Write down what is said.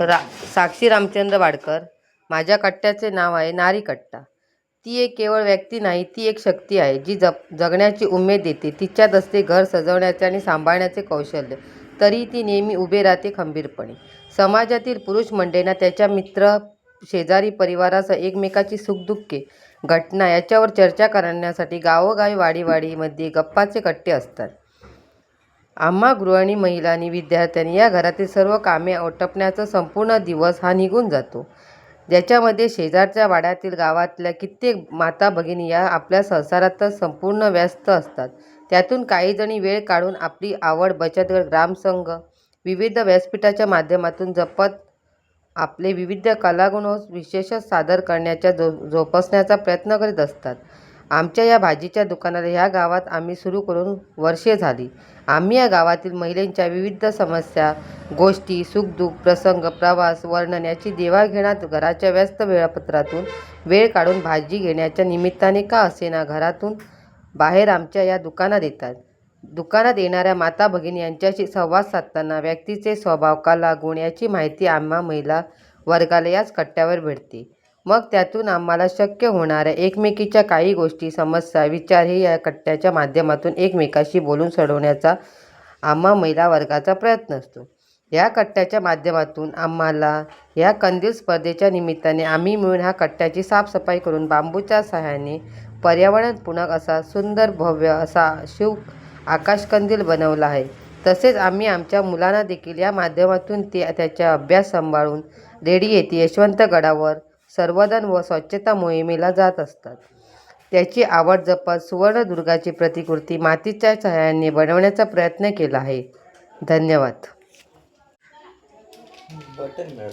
रा साक्षी रामचंद्र वाडकर माझ्या कट्ट्याचे नाव आहे नारी कट्टा. ती एक केवळ व्यक्ती नाही ती एक शक्ती आहे जी जप जगण्याची उमेद देते तिच्यात असते घर सजवण्याचे आणि सांभाळण्याचे कौशल्य तरी ती नेहमी उभे राहते खंबीरपणे. समाजातील पुरुष मंडळींना त्याच्या मित्र शेजारी परिवारासह एकमेकाची सुखदुःखे घटना याच्यावर चर्चा करण्यासाठी गावोगावी वाडीवाडीमध्ये गप्पाचे कट्टे असतात. आम्हा गृहिणी महिलांनी विद्यार्थ्यांनी या घरातील सर्व कामे आटपण्याचा संपूर्ण दिवस हा निघून जातो. ज्याच्यामध्ये शेजारच्या वाड्यातील गावातल्या कित्येक माता भगिनी या आपल्या संसारातच संपूर्ण व्यस्त असतात. त्यातून काहीजणी वेळ काढून आपली आवड बचत गट ग्रामसंघ विविध व्यासपीठाच्या माध्यमातून जपत आपले विविध कलागुण विशेष सादर करण्याच्या जो जोपासण्याचा प्रयत्न करीत असतात. आमच्या या भाजीच्या दुकानाला ह्या गावात आम्ही सुरू करून वर्षे झाली. आम्ही या गावातील महिलांच्या विविध समस्या गोष्टी सुखदुःख प्रसंग प्रवास वर्णन याची देवाघेणात घराच्या व्यस्त वेळापत्रातून वेळ काढून भाजी घेण्याच्या निमित्ताने का असेना घरातून बाहेर आमच्या या दुकानात येतात? दुकानात येणाऱ्या माता भगिनी यांच्याशी संवाद साधताना व्यक्तीचे स्वभाव कला गुण याची माहिती आम्हा महिला वर्गाला याच कट्ट्यावर भेटते. मग त्यातून आम्हाला शक्य होणाऱ्या एकमेकीच्या काही गोष्टी समस्या विचार हे या कट्ट्याच्या माध्यमातून एकमेकाशी बोलून सोडवण्याचा आम्हा महिला वर्गाचा प्रयत्न असतो. या कट्ट्याच्या माध्यमातून आम्हाला या कंदील स्पर्धेच्या निमित्ताने आम्ही मिळून ह्या कट्ट्याची साफसफाई करून बांबूच्या सहाय्याने पर्यावरणपूरक असा सुंदर भव्य असा शिव आकाशकंदील बनवला आहे. तसेच आम्ही आमच्या मुलांना देखील या माध्यमातून ते त्याचा अभ्यास सांभाळून रेडी येथे यशवंतगडावर सर्वधन व स्वच्छता मोहिमेला जात असतात. त्याची आवड जपत सुवर्णदुर्गाची प्रतिकृती मातीच्या सहाय्याने बनवण्याचा प्रयत्न केला आहे. धन्यवाद. बटन